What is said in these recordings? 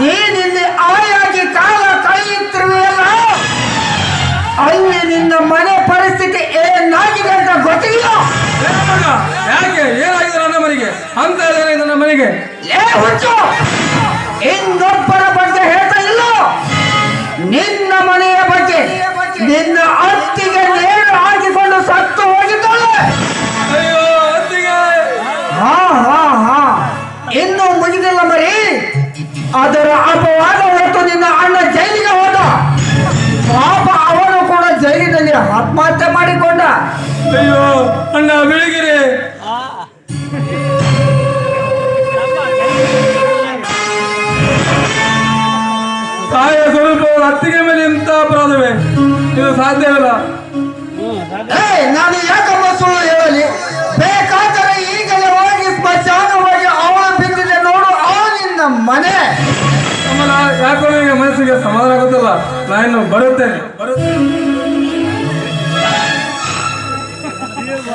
ನೀನಿಲ್ಲಿ ಆಯಾಗಿ ಕಾಲ ಕಳೆಯುತ್ತಿರುವೆಯಲ್ಲ? ಅಲ್ಲಿ ನಿನ್ನ ಮನೆ ಪರಿಸ್ಥಿತಿ ಏನಾಗಿದೆ ಅಂತ ಗೊತ್ತಿಲ್ಲ. ಯಾಕೆ ಏನಾಗಿದೆ ನನ್ನ ಮನೆಗೆ? ಅಂತ ಹೇಳಿದ್ರೆ ನನ್ನ ಮನೆಗೆ? ಏ ಹುಚ್ಚು! ಇನ್ನೊಬ್ಬರ ಬಗ್ಗೆ ಹೇಳ್ತಾ ಇಲ್ಲ. ನಿನ್ನ ಮನೆಯ ಬಗ್ಗೆ ನಿನ್ನ ಅತ್ತಿಗೆ ನೇರು ಹಾಕಿಕೊಂಡು ಸತ್ತು ಹೋಗಿದ್ದಾಳೆ. ಅಯ್ಯೋ ಅತ್ತಿಗೆ! ಹಾ ಹಾ ಅದರ ಅಪವಾದ ಹೊರತು ನಿನ್ನ ಅಣ್ಣ ಜೈಲಿಗೆ ಹೋದ. ಪಾಪ ಅವನು ಕೂಡ ಜೈಲಿನಲ್ಲಿ ಆತ್ಮಹತ್ಯೆ ಮಾಡಿಕೊಂಡ. ಅಯ್ಯೋ ಅಣ್ಣ ಬೆಳಗಿರಿ. ತಾಯಿಯ ಸ್ವಲ್ಪ ಅತ್ತಿಗೆ ಮೇಲೆ ಇಂಥ ಅಪರಾಧವೇ? ಇದು ಸಾಧ್ಯವಿಲ್ಲ? ನಾನು ಯಾಕಮ್ಮ ಕಮಲ ಯಾಕೋ ಈಗ ಮನಸ್ಸಿಗೆ ಸಮಾಧಾನ ಆಗುತ್ತಲ್ಲ ನಾನು ಬರುತ್ತೇನೆ ಬರುತ್ತೇನೆ.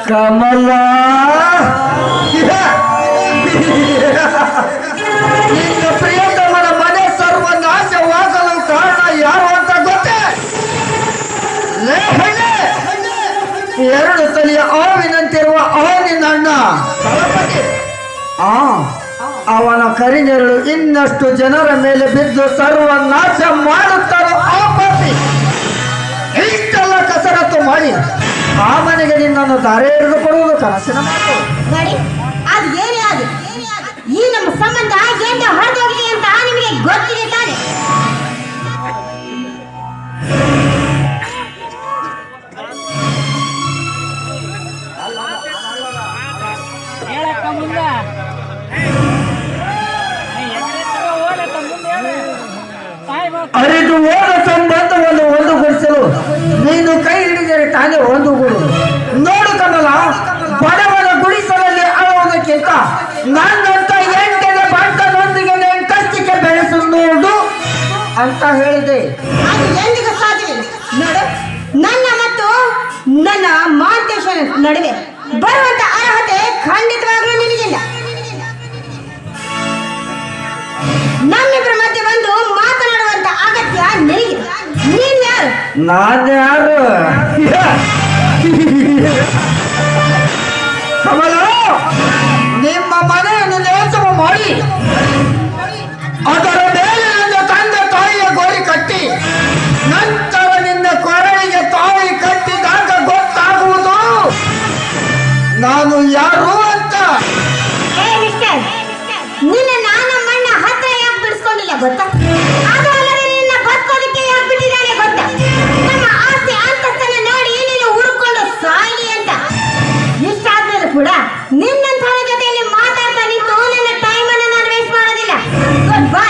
ಕಮಲ. ನಿನ್ನ ಪ್ರಿಯತಮನ ಮನೆ ಸರ್ವನಾಶವಾಗಲು ಕಾರಣ ಯಾರು ಅಂತ ಗೊತ್ತೇ! ಎರಡು ತಲೆಯ ಆವಿನಂತಿರುವ ನಿನ್ನ ಅಣ್ಣ. ಆ. ಅವನ ಕರಿನೆರಳು ಇನ್ನಷ್ಟು ಜನರ ಮೇಲೆ ಬಿದ್ದು ಸರ್ವನಾಶ ಮಾಡುತ್ತಾರೋ ಆ ಪಾಪಿ ಇಷ್ಟೆಲ್ಲ ಕಸರತ್ತು ಮಾಡಿ ಆ ಮನೆಗೆ ನಿನ್ನನ್ನು ದಾರೆ ಹಿಡಿದು ಕೊಡುವುದು ಕನಸಿನ ಮಾತು. ನೋಡಿ ಅದು ಏನೇ ಅದು ಈ ನಮ್ಮ ಸಂಬಂಧ ಏನು ಹೊರಟೋಗಿದೆ ಅಂತ ನಿಮಗೆ ಗೊತ್ತಿದೆ ತಾನೆ. ಹೇಳಕ್ಕ ಮುಂದ. ಅರಿದು ಹೋದ ಸಂಬಂಧವನ್ನು ಒಂದುಗೂಡಿಸಲು ನೀನು ಕೈ ಹಿಡಿದರೆ ತಾನೇ ಒಂದುಗೂಡು. ನೋಡು ಕಮಲ, ಬಡವನ ಗುಡಿಸಲಲ್ಲಿ ಅಳುವುದಕ್ಕಿಂತ ನನ್ನಂತ ಎಂಟನೇ ನೀನು ಕಷ್ಟಕ್ಕೆ ಬೆಳೆಸು ನೋಡು ಅಂತ ಹೇಳಿದೆ. ಅದು ನನ್ನ ಮತ್ತು ನನ್ನ ಮಾತೇಶ್ವರ ನಡುವೆ ಬರುವಂತ ಅರ್ಹತೆ ಖಂಡಿತವಾಗಲೂ ನಿನಗಿಲ್ಲ. ನಾನ್ಯಾರು? ಕಮಲ, ನಿಮ್ಮ ಮನೆಯನ್ನು ನೇಸವ ಮಾಡಿ. ಅದರ ಮೇಲೆ ನನ್ನ ತಂದೆ ತಾಯಿಯ ಗೋರಿ ಕಟ್ಟಿ. ನಂತರ ನಿನ್ನ ಕೊರಳಿಗೆ ತಾಯಿ ಕಟ್ಟಿದಾಗ ಗೊತ್ತಾಗುವುದು? ನಾನು ಯಾರು ಅಂತ? ನಿನ್ನ ನಾನು ಮಣ್ಣ ಹತ್ರ ಯಾಕೆ ಬಿಡಿಸ್ಕೊಂಡಿಲ್ಲ ಗೊತ್ತಾ? ನಿನ್ನಂಥವ್ರ ಜೊತೆಯಲ್ಲಿ ಮಾತಾಡ್ತಾ ನಿಂತು ನನ್ನ ಟೈಮ್ ಅನ್ನು ನಾನು ವೇಸ್ಟ್ ಮಾಡೋದಿಲ್ಲ. ಗುಡ್ ಬೈ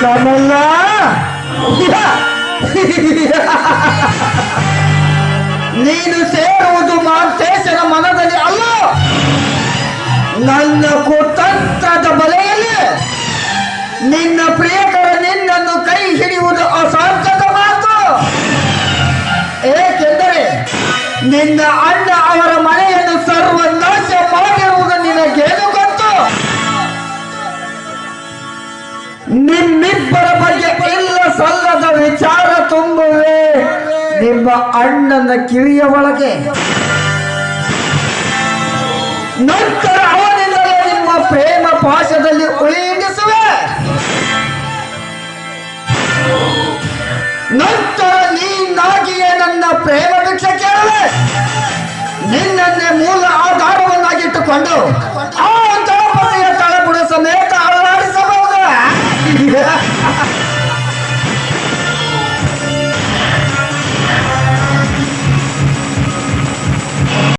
ಕಮಲ ನೀನು ಸೇರುವುದು ಮಾಂತೇಶನ ಮನದಲ್ಲಿ ಅಲ್ಲ. ನನ್ನ ಕುತಂತ್ರದ ಬಲೆಯಲ್ಲಿ ನಿನ್ನ ಪ್ರಿಯಕರ ನಿನ್ನನ್ನು ಕೈ ಹಿಡಿಯುವುದು ಅಸಾಧ್ಯದ ಮಾತು. ಏಕೆಂದರೆ ನಿನ್ನ ಅಣ್ಣ ಅವರ ಮನೆಯನ್ನು ಸರ್ವನಾಶ ಮಾಡಿರುವುದು ನಿನಗೇನು ಗೊತ್ತು? ನಿನ್ನಿಬ್ಬರ ಬಗ್ಗೆ ಇಲ್ಲ ಸಲ್ಲದ ವಿಚಾರ ತುಂಬುವೆ. ನಿಮ್ಮ ಅಣ್ಣನ ಕಿವಿಯ ಒಳಗೆ. ನಂತರ ಅವನಿಂದಲೇ ನಿಮ್ಮ ಪ್ರೇಮ ಪಾಶದಲ್ಲಿ ಉಳಿಯಿಸುವೆ. ನಂತರ